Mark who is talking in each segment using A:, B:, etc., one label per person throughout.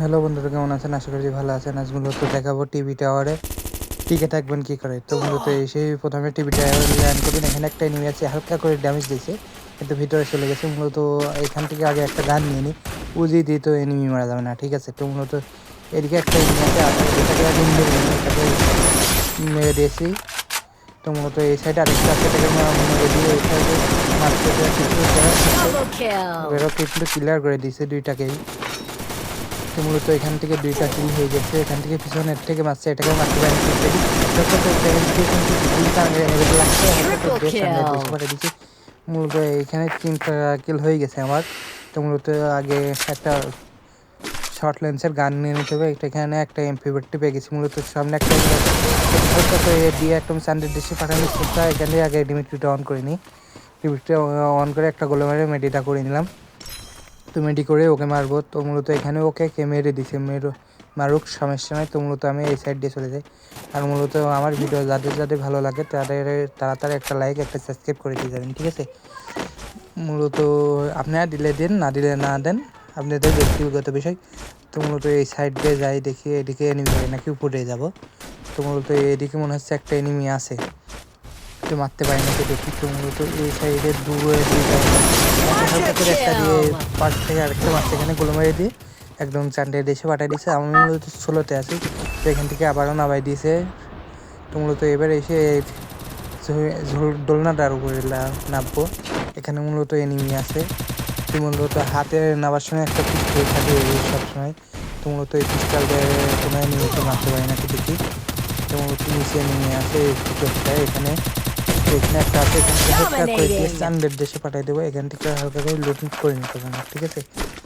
A: Hello বন্ধুরা কেমন আছেন? আশা করি ভালো আছেন। আজ মূলত দেখাবো টিভি টাওয়ারে টিকে থাকবেন কি করে। তো মূলত এসে প্রথমে টিভি টাওয়ারে ল্যান্ড করবেন। এখানে একটা এনিমি আছে হালকা করে ড্যামেজ দিয়েছে কিন্তু ভিতরে চলে গেছে। মূলত এখান থেকে আগে একটা গান নিয়ে নিই উজি দিয়ে তো এনিমি মারা যাবে না ঠিক আছে? তো মূলত এদিকে একটা এনিমি আছে এটাকে মেরে দিয়েছি। তো মূলত এই সাইডে আরেকটা আছে এটাকে মেরে দিয়ে এই সাইডে মারতে. কিন্তু ক্লিয়ার করে দিয়েছে দুইটাকেই। তো মূলত এখান থেকে দুইটা কিল হয়ে গেছে। এখান থেকে পিছনের থেকে মারছে এটাকে মারতে. দিচ্ছি মূলত এখানে তিনটা কিল হয়ে গেছে আমার। তো মূলত আগে একটা শর্ট লেন্সের গান নিয়ে নিতে হবে। এটা এখানে একটা এমপি বেডটি পেয়ে গেছি। মূলত সামনে একটা দিয়ে একদম সানডের দেশে পাঠানোর চেষ্টা এখানে আগে ডিমিট্রিটা অন করে নিই ডিমিট্রি অন করে একটা গোলে মেরে মেডিটা করে নিলাম। মেডি করে ওকে মারবো, তো মূলত এখানে ওকে কে মেরে দিছে, মেরো, মারুক, সমস্যা নয় তো মূলত আমি এই সাইড দিয়ে চলে যাই। আর মূলত আমার ভিডিও যাদের যাদের ভালো লাগে তাদের, তাড়াতাড়ি একটা লাইক একটা সাবস্ক্রাইব করে দিয়ে যাবেন, ঠিক আছে? মূলত আপনারা দিলে দেন, না দিলে না দেন, আপনাদের ব্যক্তিগত বিষয়। তো মূলত এই সাইড দিয়ে যাই, দেখি এদিকে এনিমি নাকি উপরে যাব। তো মূলত এদিকে মনে হচ্ছে একটা এনিমি আছে। তো মারতে পারি না তো দেখি তো মূলত এই সাইডে দূরে দুইটা। হালকা করে একটা দিয়ে পাশ থেকে আরেকটা মারতে এখানে গোলো মেরে দিয়ে একদম চান্ডে দেশে পাঠিয়ে দিয়েছে। আমি মূলত ষোলোতে আছি তো এখান থেকে আবারও নামাই দিয়েছে। তো মূলত এবার এসে দোলনাটার উপরে নামবো। এখানে মূলত এনিমি আছে। তো মূলত হাতে নামার সময় একটা পিস্তল থাকে সবসময়। তো মূলত এই পিস্তল দিয়ে কোনো এনিমিকে মারতে পারি না দেখি তো মূলত নিচে নেমে আছে এই পিস্তলটা এখানে এখানে একটা আছে এখান থেকে করে দিয়ে. দেশে পাঠিয়ে দেবো এখান থেকে হালকা করে লুটিং করে নিতে পারব ঠিক আছে?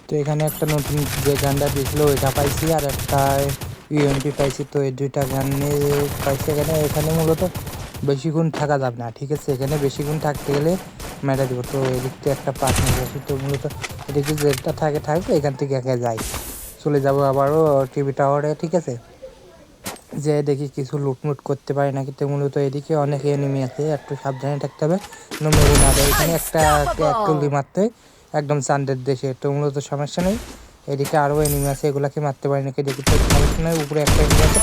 A: তো এখানে একটা নতুন যে গানটা দিয়েছিল ওইটা পাইছি আর একটা ইউএমপি পাইছি তো এই দুইটা গান নিয়ে পাইছি এখানে। এখানে মূলত বেশিক্ষণ থাকা যাবে না ঠিক আছে? এখানে বেশিক্ষণ থাকতে গেলে মেটা দিব। তো এদিক থেকে একটা পার্ট নিয়ে যাচ্ছি তো মূলত এদিকে যেটা থাকে থাকবে এখান থেকে একা যাই। চলে যাব আবারও টিভি টাওয়ারে ঠিক আছে? যে দেখি কিছু লুটমুট করতে পারে নাকি তো মূলত এদিকে অনেক এনিমি আছে একটু সাবধানে থাকতে হবে। মেরে না দেয় এখানে একটা একটু মারতে একদম চান্দের দেশে তো মূলত সমস্যা নেই। এদিকে আরও এনিমি আছে এগুলাকে মারতে পারি নাকি দেখি তো সমস্যা নেই। উপরে একটা এনিমি আছে।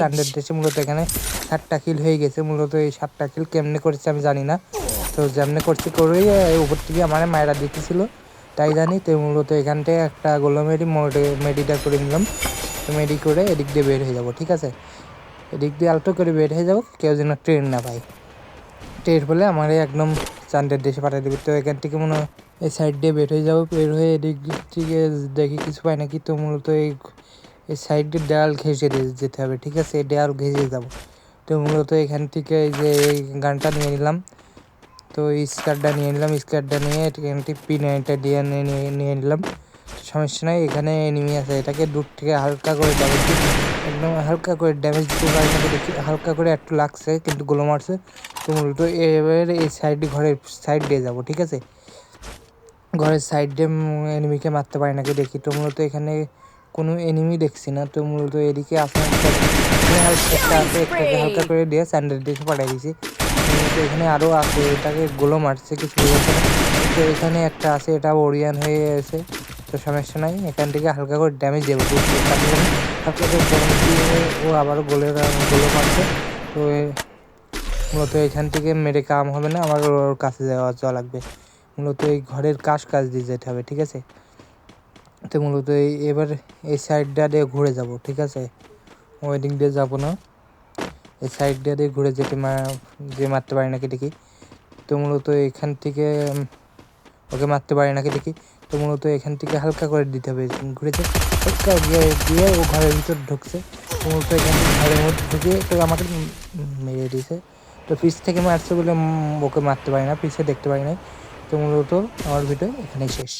A: চান্দের দেশে মূলত এখানে সাতটা কিল হয়ে গেছে। মূলত এই সাতটা কিল কেমনে করেছে আমি জানি না। তো যেমনি করছি করেই এই উপর থেকে আমার মায়েরা দিতেছিল। তাই জানি তো মূলত এখান থেকে একটা গোলামেরি মেডিটা করে নিলাম। তো মেডি করে এদিক দিয়ে বের হয়ে যাব, ঠিক আছে? এদিক দিয়ে আলটো করে বের হয়ে যাব, কেউ যেন ট্রেন না পায়। ট্রেন বলে আমার একদম চান্দের দেশে পাঠিয়ে দেবে। তো এখান থেকে মনে হয় এই সাইড দিয়ে বের হয়ে যাব, বের হয়ে এদিক থেকে দেখি কিছু পাই নাকি। তো মূলত এই এই সাইড দিয়ে দেয়াল ঘেঁষে যেতে হবে, ঠিক আছে? এই দেয়াল ঘেঁষে যাব। তো মূলত এখান থেকে এই যে এই গানটা নিয়ে নিলাম। তো স্কার্টটা নিয়ে নিলাম স্কার্টটা নিয়ে এখান থেকে পি নাইনটা দিয়ে নিয়ে- নিয়ে নিলাম। সমস্যা নাই, এখানে এনিমি আছে। এটাকে দূর থেকে হালকা করে ড্যামেজ একদম হালকা করে ড্যামেজ দিতে পারি দেখি হালকা করে একটু লাগছে, কিন্তু গোলো মারছে। তো মূলত এবার এই সাইড ঘরের সাইড দিয়ে যাব, ঠিক আছে? ঘরের সাইড দিয়ে এনিমিকে মারতে পারি নাকি দেখি। তো মূলত এখানে কোনো এনিমি দেখছি না। তো মূলত এদিকে আসে একটা আছে হালকা করে দিয়ে স্যান্ডেল দিয়ে পাঠিয়ে দিয়েছি। এখানে আরও আছে, এটাকে গোলো মারছে, কিছু তো এখানে একটা আছে, এটা ওরিয়ান হয়ে আছে। তো সমস্যা নাই, এখান থেকে হালকা করে ড্যামেজ দেবো ও আবার গোলের গোলো মারছে। তো মূলত এখান থেকে মেরে কাম হবে না, আমার ওর কাছে যাওয়া যাওয়া লাগবে। মূলত এই ঘরের কাজ কাজ দিয়ে যেতে হবে, ঠিক আছে? তো মূলত এই, এবার এই সাইডটা দিয়ে ঘুরে যাব, ঠিক আছে? দিক দিয়ে যাব না। এই সাইডটা দিয়ে ঘুরে যেতে মা, যে মারতে পারি নাকি দেখি। তো মূলত এখান থেকে ওকে মারতে পারে নাকি দেখি? তো মূলত এখান থেকে হালকা করে দিতে হবে, ঘুরেছে। হালকা গিয়ে দিয়ে ও ঘরের ভিতর ঢুকছে। মূলত এখান থেকে ঘরের মধ্যে ঢুকে তো আমাকে মেরে দিয়েছে। তো পিছ থেকে মারছে বলে ওকে মারতে পারি না পিছে দেখতে পারি না তো মূলত আমার ভিডিও এখানেই শেষ।